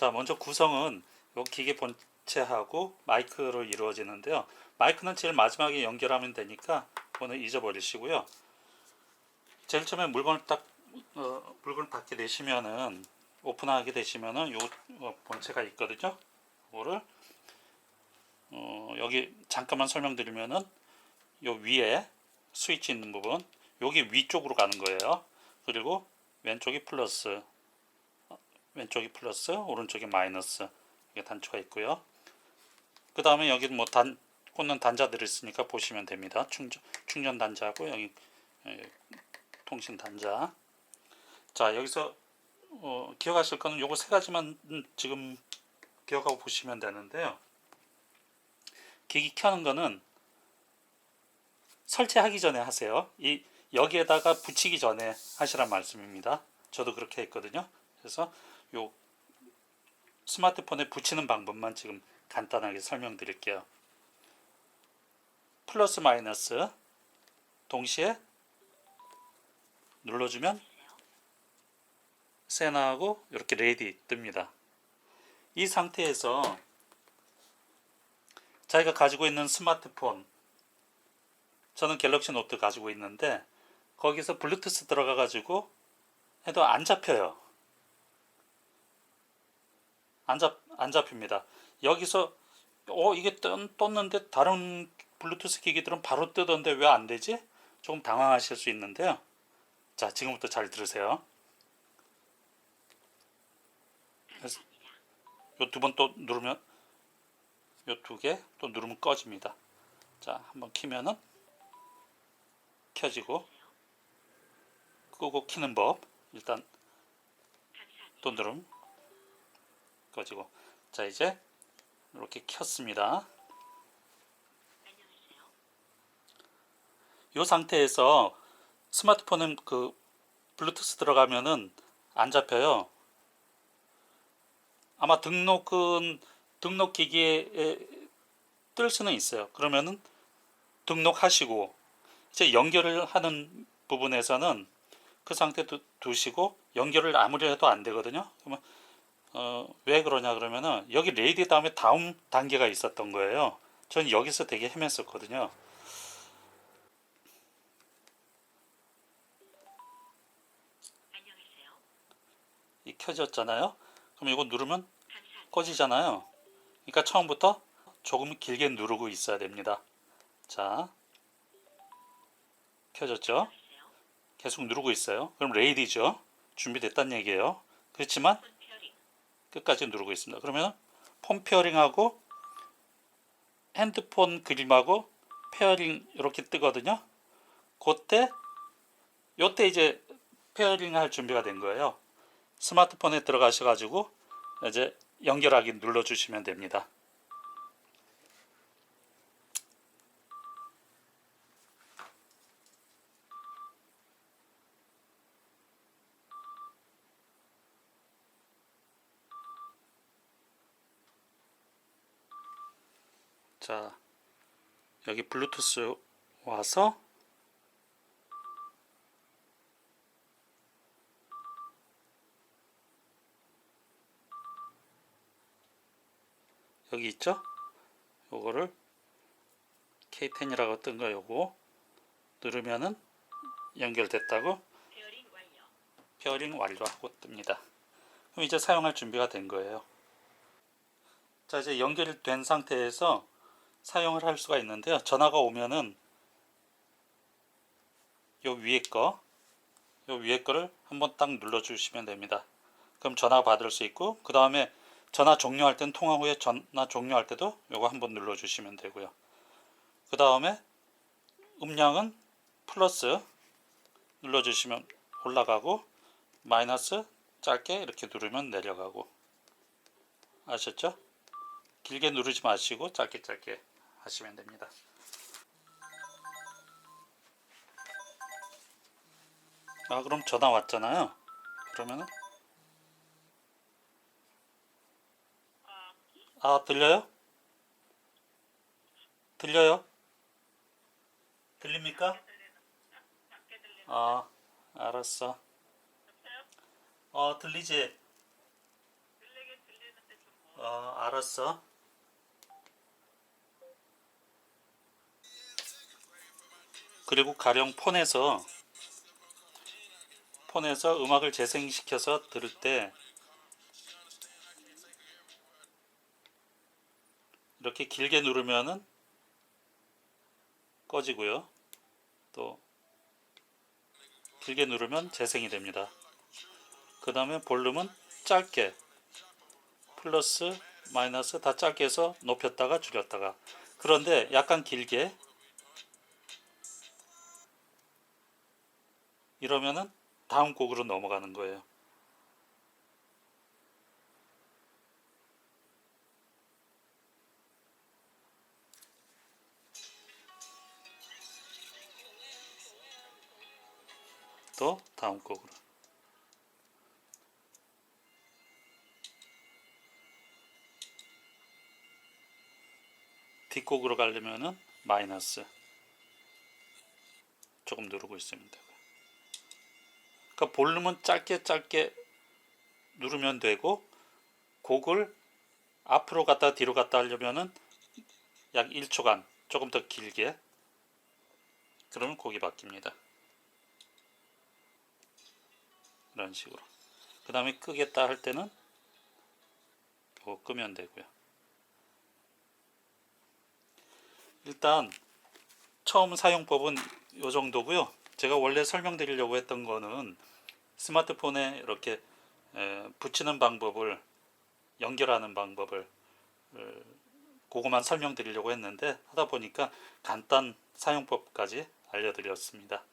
자, 먼저 구성은 요 기계 본체하고 마이크로 이루어지는데요. 마이크는 제일 마지막에 연결하면 되니까 그거는 잊어버리시고요. 제일 처음에 물건을 딱 어, 물건을 닫게 되시면은 오픈하게 되시면은 요 어, 본체가 있거든요. 그거를 어, 여기 잠깐만 설명드리면은 요 위에 스위치 있는 부분 여기 위쪽으로 가는 거예요. 그리고 왼쪽이 플러스 왼쪽이 플러스 오른쪽이 마이너스 이게 단추가 있고요. 그 다음에 여기 뭐 단 꽂는 단자들이 있으니까 보시면 됩니다. 충전 충전 단자하고 여기 예, 통신 단자. 자 여기서 어, 기억하실 거는 요거 세 가지만 음, 지금 기억하고 보시면 되는데요. 기기 켜는 거는 설치하기 전에 하세요. 이 여기에다가 붙이기 전에 하시란 말씀입니다. 저도 그렇게 했거든요. 그래서 요 스마트폰에 붙이는 방법만 지금 간단하게 설명드릴게요. 플러스 마이너스 동시에 눌러주면 세나하고 이렇게 레디 뜹니다. 이 상태에서 자기가 가지고 있는 스마트폰 저는 갤럭시 노트 가지고 있는데 거기서 블루투스 들어가 가지고 해도 안 잡혀요. 안, 잡힙니다. 여기서 어 이게 떴, 떴는데 다른 블루투스 기기들은 바로 뜨던데 왜 안 되지? 조금 당황하실 수 있는데요. 자 지금부터 잘 들으세요. 요 두 번 또 누르면 요 두 개 또 누르면 꺼집니다. 자 한번 키면은 켜지고 끄고 키는 법 일단 또 누름 꺼지고. 자 이제 이렇게 켰습니다. 이 상태에서 스마트폰은 그 블루투스 들어가면은 안 잡혀요. 아마 등록은 등록 기기에 뜰 수는 있어요. 그러면은 등록하시고 이제 연결을 하는 부분에서는 그 상태 두, 두시고 연결을 아무리 해도 안 되거든요. 그러면 어, 왜 그러냐 그러면은 여기 레이디 다음에 다음 단계가 있었던 거예요. 전 여기서 되게 헤맸었거든요. 이 켜졌잖아요. 그럼 이거 누르면 꺼지잖아요. 그러니까 처음부터 조금 길게 누르고 있어야 됩니다. 자, 켜졌죠? 계속 누르고 있어요. 그럼 레이디죠. 준비됐다는 얘기예요. 그렇지만 끝까지 누르고 있습니다. 그러면 폰 페어링하고 핸드폰 그림하고 페어링 이렇게 뜨거든요. 그때 요때 이제 페어링 할 준비가 된 거예요. 스마트폰에 들어가셔 가지고 이제 연결하기 눌러 주시면 됩니다. 자, 여기 블루투스 와서 여기 있죠? 요거를 K10이라고 뜬 거 요거 누르면은 연결됐다고. 페어링 완료하고 뜹니다. 그럼 이제 사용할 준비가 된 거예요. 자, 이제 연결된 상태에서 사용을 할 수가 있는데요. 전화가 오면은 요 위에 거, 요 위에 거를 한번 딱 눌러 주시면 됩니다. 그럼 전화 받을 수 있고, 그 다음에 전화 종료할 땐 통화 후에 전화 종료할 때도 요거 한번 눌러 주시면 되고요. 그 다음에 음량은 플러스 눌러 주시면 올라가고 마이너스 짧게 이렇게 누르면 내려가고 아셨죠? 길게 누르지 마시고 짧게 짧게 하시면 됩니다. 아 그럼 전화 왔잖아요. 그러면은 아 들려요? 들려요? 들립니까? 아 알았어. 어 들리지? 들리는데 어, 알았어. 그리고 가령 폰에서 폰에서 음악을 재생시켜서 들을 때 이렇게 길게 누르면은 꺼지고요. 또 길게 누르면 재생이 됩니다. 그 다음에 볼륨은 짧게 플러스 마이너스 다 짧게 해서 높였다가 줄였다가 그런데 약간 길게 이러면은 다음 곡으로 넘어가는 거예요. 또 다음 곡으로 뒷곡으로 가려면은 마이너스 조금 누르고 있으면 되고요. 그러니까 볼륨은 짧게 짧게 누르면 되고 곡을 앞으로 갔다 뒤로 갔다 하려면은 약 1초간 조금 더 길게 그러면 곡이 바뀝니다. 이런 식으로. 그 다음에 끄겠다 할 때는 이거 끄면 되고요. 일단 처음 사용법은 이 정도고요. 제가 원래 설명드리려고 했던 거는 스마트폰에 이렇게 에, 붙이는 방법을 연결하는 방법을 어, 그거만 설명드리려고 했는데 하다 보니까 간단 사용법까지 알려드렸습니다.